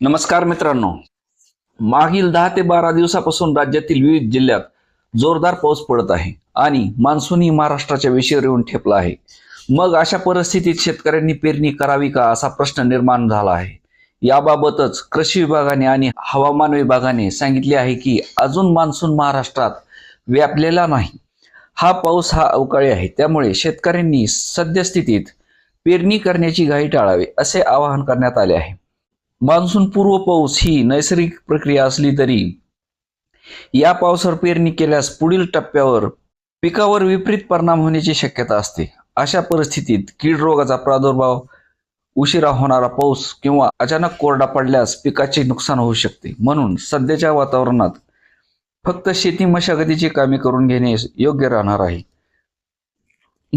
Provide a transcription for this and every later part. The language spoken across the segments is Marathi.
नमस्कार मित्रांनो. मागील दहा ते बारा दिवसापासून राज्यातील विविध जिल्ह्यात जोरदार पाऊस पडत आहे आणि मान्सूनही महाराष्ट्राच्या विषयावर येऊन ठेपला आहे. मग अशा परिस्थितीत शेतकऱ्यांनी पेरणी करावी का असा प्रश्न निर्माण झाला आहे. याबाबतच कृषी विभागाने आणि हवामान विभागाने सांगितले आहे की अजून मान्सून महाराष्ट्रात व्यापलेला नाही. हा पाऊस हा अवकाळी आहे. त्यामुळे शेतकऱ्यांनी सद्यस्थितीत पेरणी करण्याची घाई टाळावी असे आवाहन करण्यात आले आहे. मान्सून पूर्व पाऊस ही नैसर्गिक प्रक्रिया असली तरी या पावसावर पेरणी केल्यास पुढील टप्प्यावर पिकावर विपरीत परिणाम होण्याची शक्यता असते. अशा परिस्थितीत कीड रोगाचा प्रादुर्भाव उशिरा होणारा पाऊस किंवा अचानक कोरडा पडल्यास पिकाचे नुकसान होऊ शकते. म्हणून सध्याच्या वातावरणात फक्त शेती मशागतीची कामे करून घेणे योग्य राहणार आहे.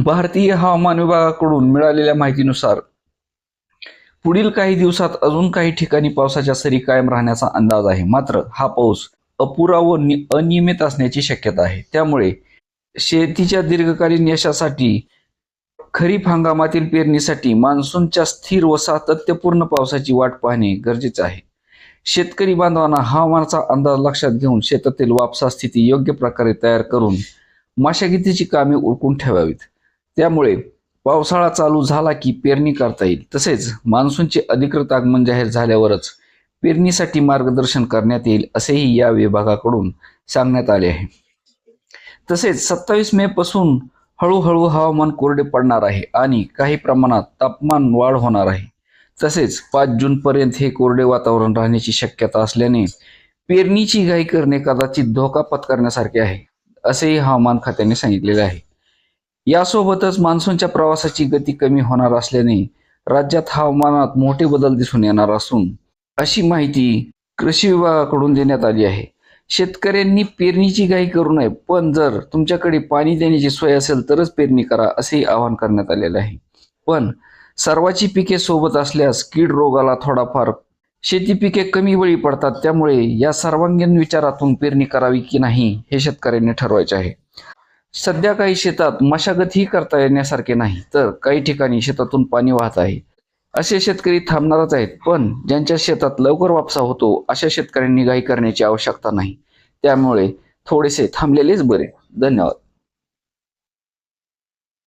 भारतीय हवामान विभागाकडून मिळालेल्या माहितीनुसार पुढील काही दिवसात अजून काही ठिकाणी पावसाच्या सरी कायम राहण्याचा अंदाज आहे. मात्र हा पाऊस अपुरा व नि- अनियमित असण्याची शक्यता आहे. त्यामुळे शेतीच्या दीर्घकालीन यशासाठी खरीप हंगामातील पेरणीसाठी मान्सूनच्या स्थिर व सातत्यपूर्ण पावसाची वाट पाहणे गरजेचे आहे. शेतकरी बांधवांना हवामानाचा अंदाज लक्षात घेऊन शेतातील वापसा स्थिती योग्य प्रकारे तयार करून मशागतीची कामे उरकून ठेवावीत. त्यामुळे पावसाळा चालू झाला की पेरणी करता येईल. तसेच मान्सूनचे अधिकृत आगमन जाहीर झाल्यावरच पेरणीसाठी मार्गदर्शन करण्यात येईल असेही या विभागाकडून सांगण्यात आले आहे. तसेच सत्तावीस मे पासून हळूहळू हवामान कोरडे पडणार आहे आणि काही प्रमाणात तापमान वाढ होणार आहे. तसेच पाच जून पर्यंत हे कोरडे वातावरण राहण्याची शक्यता असल्याने पेरणीची घाई करणे कदाचित धोका पत्करण्यासारखे आहे असेही हवामान खात्याने सांगितलेले आहे. यासोबतच मान्सूनच्या प्रवासाची गती कमी होणार असल्याने राज्यात हवामानात मोठे बदल दिसून येणार असून अशी माहिती कृषी विभागाकडून देण्यात आली आहे. शेतकऱ्यांनी पेरणीची घाई करू नये पण जर तुमच्याकडे पाणी देण्याची सोय असेल तरच पेरणी करा असेही आवाहन करण्यात आलेले आहे. पण सर्वाची पिके सोबत असल्यास कीड रोगाला थोडाफार शेती पिके कमी वेळी पडतात त्यामुळे या सर्वांगीण विचारातून पेरणी करावी की नाही हे शेतकऱ्यांनी ठरवायचे आहे. सध्या काही शेतात मशागतही करता येण्यासारखे नाही. तर काही ठिकाणी शेतातून पाणी वाहत आहे. असे शेतकरी थांबणारच आहेत पण ज्यांच्या शेतात लवकर वापसा होतो अशा शेतकऱ्यांनी घाई करण्याची आवश्यकता नाही. त्यामुळे थोडेसे थांबलेलेच बरे. धन्यवाद.